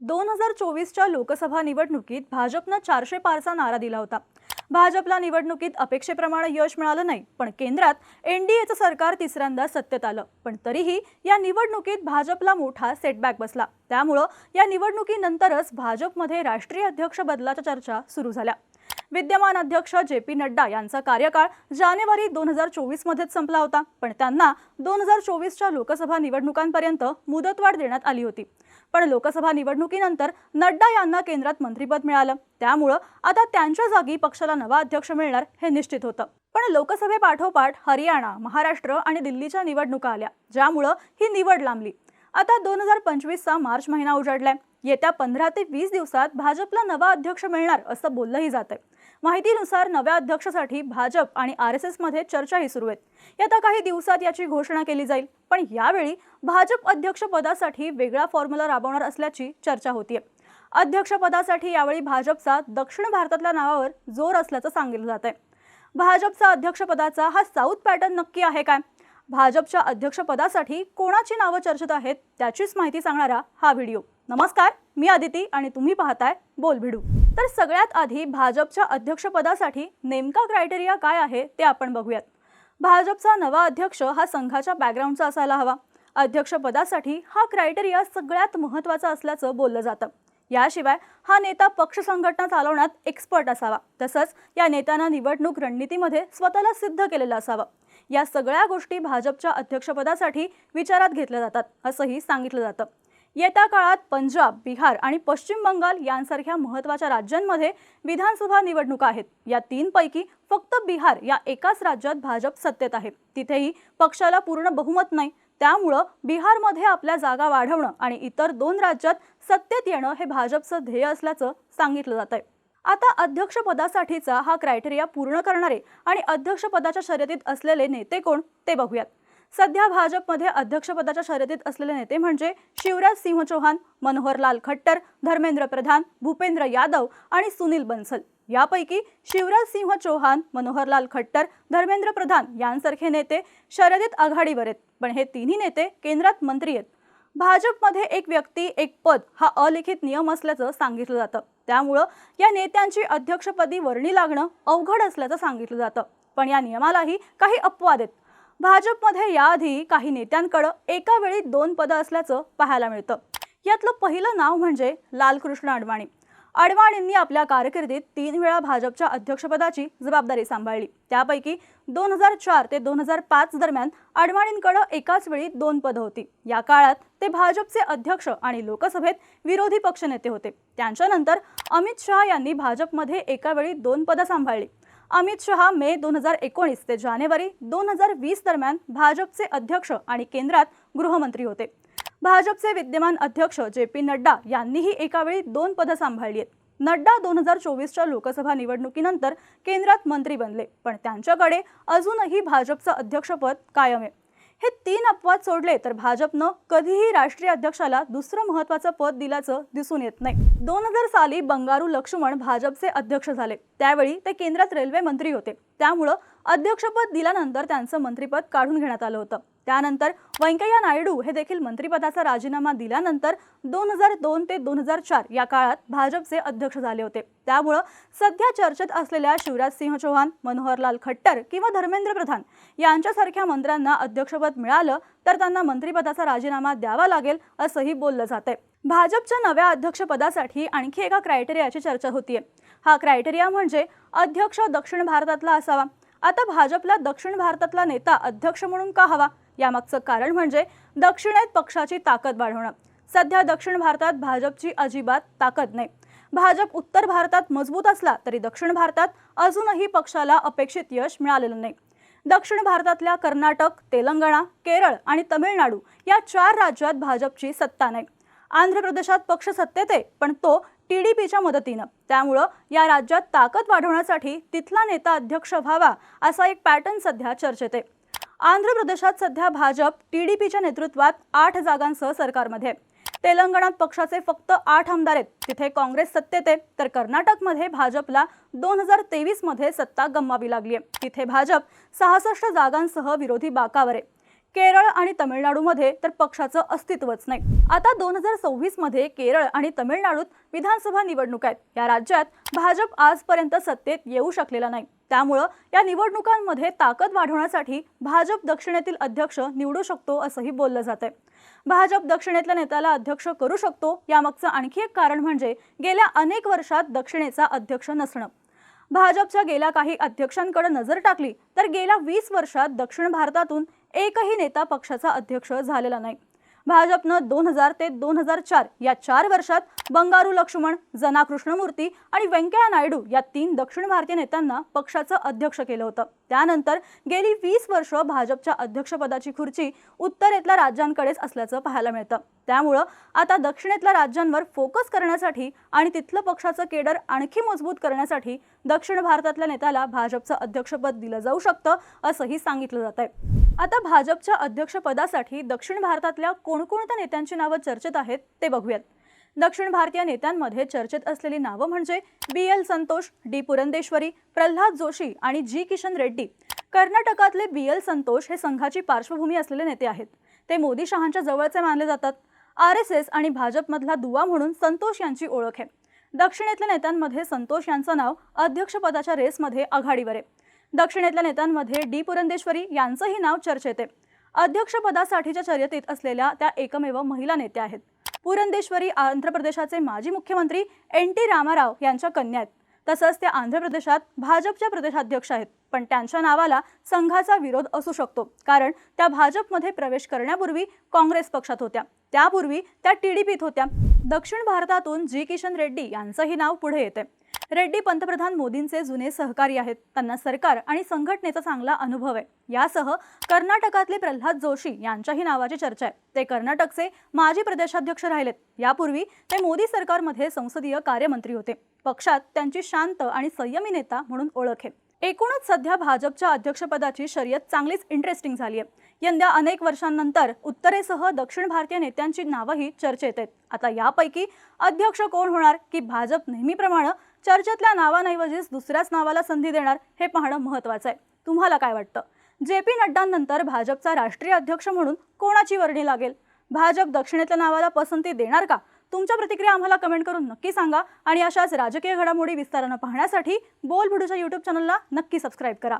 दोन हजार चोवीसच्या लोकसभा निवडणुकीत भाजपनं चारशे पारचा नारा दिला होता. भाजपला निवडणुकीत अपेक्षेप्रमाणे यश मिळालं नाही पण केंद्रात एनडीएचं सरकार तिसऱ्यांदा सत्तेत आलं. पण तरीही या निवडणुकीत भाजपला मोठा सेटबॅक बसला. त्यामुळं या निवडणुकीनंतरच भाजपमध्ये राष्ट्रीय अध्यक्ष बदलाच्या चर्चा सुरू झाल्या. विद्यमान अध्यक्ष जे पी नड्डा यांचा कार्यकाळ जानेवारी दोन हजार चोवीसमध्येच संपला होता. पण त्यांना दोन हजार चोवीसच्या लोकसभा निवडणुकांपर्यंत मुदतवाढ देण्यात आली होती. पण लोकसभा निवडणुकीनंतर नड्डा यांना केंद्रात मंत्रिपद मिळालं. त्यामुळं आता त्यांच्या जागी पक्षाला नवा अध्यक्ष मिळणार हे निश्चित होतं. पण लोकसभेपाठोपाठ हरियाणा महाराष्ट्र आणि दिल्लीच्या निवडणुका आल्या ज्यामुळं ही निवड लांबली. आता दोन हजार पंचवीसचा मार्च महिना उजाडलाय. येत्या पंधरा ते वीस दिवसात भाजपला नवा अध्यक्ष मिळणार असं बोललंही जात आहे माहितीनुसार नव्या अध्यक्षासाठी भाजप आणि आर एस एसमध्ये चर्चाही सुरू आहेत. येत्या काही दिवसात याची घोषणा केली जाईल. पण यावेळी भाजप अध्यक्षपदासाठी वेगळा फॉर्म्युला राबवणार असल्याची चर्चा होतीये. अध्यक्षपदासाठी यावेळी भाजपचा दक्षिण भारतातल्या नावावर जोर असल्याचं सांगितलं जात आहे भाजपचा अध्यक्षपदाचा हा साऊथ पॅटर्न नक्की आहे काय? भाजपच्या अध्यक्षपदासाठी कोणाची नावं चर्चेत आहेत त्याचीच माहिती सांगणारा हा व्हिडिओ. नमस्कार मी आदिती आणि तुम्ही पाहताय बोल भिडू तर सगळ्यात आधी भाजपच्या अध्यक्षपदासाठी नेमका क्रायटेरिया काय आहे ते आपण बघूयात. भाजपचा नवा अध्यक्ष हा संघाच्या बॅकग्राऊंडचा असायला हवा. अध्यक्षपदासाठी हा क्रायटेरिया सगळ्यात महत्त्वाचा असल्याचं बोललं जातं. याशिवाय हा नेता पक्ष संघटना चालवण्यात एक्सपर्ट असावा. तसंच या नेत्यानं निवडणूक रणनीतीमध्ये स्वतःला सिद्ध केलेलं असावं. या सगळ्या गोष्टी भाजपच्या अध्यक्षपदासाठी विचारात घेतल्या जातात असंही सांगितलं जातं. येत्या काळात पंजाब बिहार आणि पश्चिम बंगाल यांसारख्या महत्त्वाच्या राज्यांमध्ये विधानसभा निवडणुका आहेत. या तीनपैकी फक्त बिहार या एकाच राज्यात भाजप सत्तेत आहे. तिथेही पक्षाला पूर्ण बहुमत नाही. त्यामुळं बिहारमध्ये आपल्या जागा वाढवणं आणि इतर दोन राज्यात सत्तेत येणं हे भाजपचं ध्येय असल्याचं सांगितलं जात आहे आता अध्यक्षपदासाठीचा हा क्रायटेरिया पूर्ण करणारे आणि अध्यक्षपदाच्या शर्यतीत असलेले नेते कोण ते बघूयात. सध्या भाजपमध्ये अध्यक्षपदाच्या शर्यतीत असलेले नेते म्हणजे शिवराज सिंह चौहान मनोहरलाल खट्टर धर्मेंद्र प्रधान भूपेंद्र यादव आणि सुनील बन्सल. यापैकी शिवराज सिंह चौहान मनोहरलाल खट्टर धर्मेंद्र प्रधान यांसारखे नेते शर्यतीत आघाडीवर आहेत. पण हे तिन्ही नेते केंद्रात मंत्री आहेत. भाजपमध्ये एक व्यक्ती एक पद हा अलिखित नियम असल्याचं सांगितलं जातं. त्यामुळं या नेत्यांची अध्यक्षपदी वर्णी लागणं अवघड असल्याचं सांगितलं जातं. पण या नियमालाही काही अपवाद आहेत. भाजपमध्ये याआधी काही नेत्यांकडं एका वेळी दोन पदं असल्याचं पाहायला मिळतं. यातलं पहिलं नाव म्हणजे लालकृष्ण अडवाणी. अडवाणींनी आपल्या कारकिर्दीत तीन वेळा भाजपच्या अध्यक्षपदाची जबाबदारी सांभाळली. त्यापैकी दोन हजार चार ते दोन हजार पाच दरम्यान अडवाणींकडं एकाच वेळी दोन पदं होती. या काळात ते भाजपचे अध्यक्ष आणि लोकसभेत विरोधी पक्षनेते होते. त्यांच्यानंतर अमित शहा यांनी भाजपमध्ये एका वेळी दोन पदं सांभाळली. अमित शहा मे दोन हजार एकोणीस ते जानेवारी दोन हजार वीस दरम्यान भाजपचे अध्यक्ष आणि केंद्रात गृहमंत्री होते. भाजपचे विद्यमान अध्यक्ष जे पी नड्डा यांनीही एकावेळी दोन पदं सांभाळली आहेत. नड्डा दोन हजार चोवीसच्या लोकसभा निवडणुकीनंतर केंद्रात मंत्री बनले पण त्यांच्याकडे अजूनही भाजपचं अध्यक्षपद कायम आहे. हे तीन अपवाद सोडले तर भाजपनं कधीही राष्ट्रीय अध्यक्षाला दुसरं महत्वाचं पद दिल्याचं दिसून येत नाही. दोन हजार साली बंगारू लक्ष्मण भाजपचे अध्यक्ष झाले. त्यावेळी ते केंद्रात रेल्वे मंत्री होते. त्यामुळं अध्यक्षपद दिल्यानंतर त्यांचं मंत्रिपद काढून घेण्यात आलं होतं. त्यानंतर व्यंकय्या नायडू हे देखील मंत्रिपदाचा राजीनामा दिल्यानंतर दोन हजार दोन ते दोन हजार चार या काळात भाजपचे अध्यक्ष झाले होते. त्यामुळं सध्या चर्चेत असलेल्या शिवराज सिंह चौहान मनोहरलाल खट्टर किंवा धर्मेंद्र प्रधान यांच्यासारख्या मंत्र्यांना अध्यक्षपद मिळालं तर त्यांना मंत्रिपदाचा राजीनामा द्यावा लागेल असंही बोललं जात आहे भाजपच्या नव्या अध्यक्षपदासाठी आणखी एका क्रायटेरियाची चर्चा होतीये. हा क्रायटेरिया म्हणजे अध्यक्ष दक्षिण भारतातला असावा. आता भाजपला दक्षिण भारतातला नेता अध्यक्ष म्हणून का हवा? यामागचं कारण म्हणजे दक्षिणेत पक्षाची ताकद वाढवणं. सध्या दक्षिण भारतात भाजपची अजिबात ताकद नाही. भाजप उत्तर भारतात मजबूत असला तरी दक्षिण भारतात अजूनही पक्षाला अपेक्षित यश मिळालेलं नाही. दक्षिण भारतातल्या कर्नाटक तेलंगणा केरळ आणि तमिळनाडू या चार राज्यात भाजपची सत्ता नाही. आंध्र प्रदेशात पक्ष सत्तेत आहे पण तो टी डी पीच्या मदतीनं. त्यामुळं या राज्यात ताकद वाढवण्यासाठी तिथला नेता अध्यक्ष व्हावा असा एक पॅटर्न सध्या चर्चेत आहे. आंध्र प्रदेशात सध्या भाजप टी डी पीच्या नेतृत्वात आठ जागांसह सरकारमध्ये. तेलंगणात पक्षाचे फक्त आठ आमदार आहेत. तिथे काँग्रेस सत्तेत आहे. तर कर्नाटकमध्ये भाजपला दोन हजार तेवीसमध्ये सत्ता गमवावी लागली आहे तिथे भाजप सहासष्ट जागांसह विरोधी बाकावर आहे. केरळ आणि तमिळनाडूमध्ये तर पक्षाचं अस्तित्वच नाही. आता दोन हजार सव्वीसमध्ये केरळ आणि तमिळनाडूत विधानसभा निवडणूक आहेत. या राज्यात भाजप आजपर्यंत सत्तेत येऊ शकलेला नाही. त्यामुळं या निवडणुकांमध्ये ताकद वाढवण्यासाठी भाजप दक्षिणेतील अध्यक्ष निवडू शकतो असंही बोललं जात आहे भाजप दक्षिणेतल्या नेत्याला अध्यक्ष करू शकतो यामागचं आणखी एक कारण म्हणजे गेल्या अनेक वर्षात दक्षिणेचा अध्यक्ष नसणं. भाजपच्या गेल्या काही अध्यक्षांकडे नजर टाकली तर गेल्या वीस वर्षात दक्षिण भारतातून एकही नेता पक्षाचा अध्यक्ष झालेला नाही. भाजपनं दोन हजार ते दोन हजार चार या चार वर्षात बंगारू लक्ष्मण जना कृष्णमूर्ती आणि व्यंकय्या नायडू या तीन दक्षिण भारतीय नेत्यांना पक्षाचं अध्यक्ष केलं होतं. त्यानंतर गेली वीस वर्ष भाजपच्या अध्यक्षपदाची खुर्ची उत्तरेतल्या राज्यांकडेच असल्याचं पाहायला मिळतं. त्यामुळं आता दक्षिणेतल्या राज्यांवर फोकस करण्यासाठी आणि तिथलं पक्षाचं केडर आणखी मजबूत करण्यासाठी दक्षिण भारतातल्या नेत्याला भाजपचं अध्यक्षपद दिलं जाऊ शकतं असंही सांगितलं जात आहे आता भाजपच्या अध्यक्षपदासाठी दक्षिण भारतातल्या कोणकोणत्या नेत्यांची नावं चर्चेत आहेत ते बघूयात. दक्षिण भारतीय नेत्यांमध्ये चर्चेत असलेली नावं म्हणजे B L Santosh D Purandeswari Pralhad Joshi आणि जी किशन रेड्डी. कर्नाटकातले बी एल संतोष हे संघाची पार्श्वभूमी असलेले नेते आहेत. ते मोदी शहांच्या जवळचे मानले जातात. आर एस एस आणि भाजपमधला दुवा म्हणून संतोष यांची ओळख आहे. दक्षिणेतल्या नेत्यांमध्ये संतोष यांचं नाव अध्यक्षपदाच्या रेसमध्ये आघाडीवर आहे. दक्षिणेतल्या नेत्यांमध्ये डी पुरंदेश्वरी यांचंही नाव चर्चेत आहे. अध्यक्षपदासाठीच्या शर्यतीत असलेल्या त्या एकमेव महिला नेत्या आहेत. पुरंदेश्वरी आंध्र प्रदेशाचे माजी मुख्यमंत्री एन टी रामाराव यांच्या कन्या आहेत. तसंच त्या आंध्र प्रदेशात भाजपच्या प्रदेशाध्यक्ष आहेत. पण त्यांच्या नावाला संघाचा विरोध असू शकतो. कारण त्या भाजपमध्ये प्रवेश करण्यापूर्वी काँग्रेस पक्षात होत्या. त्यापूर्वी त्या टी डी पीत होत्या. दक्षिण भारतातून जी. किशन रेड्डी यांचंही नाव पुढे येते. रेड्डी पंतप्रधान मोदींचे जुने सहकारी आहेत. त्यांना सरकार आणि संघटनेचा चांगला अनुभव आहे. यासह कर्नाटकातले प्रल्हाद जोशी यांच्याही नावाची चर्चा आहे. ते कर्नाटकचे माजी प्रदेशाध्यक्ष राहिलेत. यापूर्वी ते मोदी सरकारमध्ये संसदीय कार्यमंत्री होते. पक्षात त्यांची शांत आणि संयमी नेता म्हणून ओळख आहे. एकूणच सध्या भाजपच्या अध्यक्षपदाची शर्यत चांगलीच इंटरेस्टिंग झाली आहे. यंदा अनेक वर्षांनंतर उत्तरेसह दक्षिण भारतीय नेत्यांची नावंही चर्चेत आहेत. आता यापैकी अध्यक्ष कोण होणार की भाजप नेहमीप्रमाणे चर्चेतल्या नावांऐवजीच दुसऱ्याच नावाला संधी देणार हे पाहणं महत्त्वाचं आहे. तुम्हाला काय वाटतं? जे पी नड्डांनंतर भाजपचा राष्ट्रीय अध्यक्ष म्हणून कोणाची वर्णी लागेल? भाजप दक्षिणेतल्या नावाला पसंती देणार का? तुमच्या प्रतिक्रिया आम्हाला कमेंट करून नक्की सांगा आणि अशाच राजकीय घडामोडी विस्तारानं पाहण्यासाठी बोल भिडूच्या यूट्यूब चॅनलला नक्की सबस्क्राईब करा.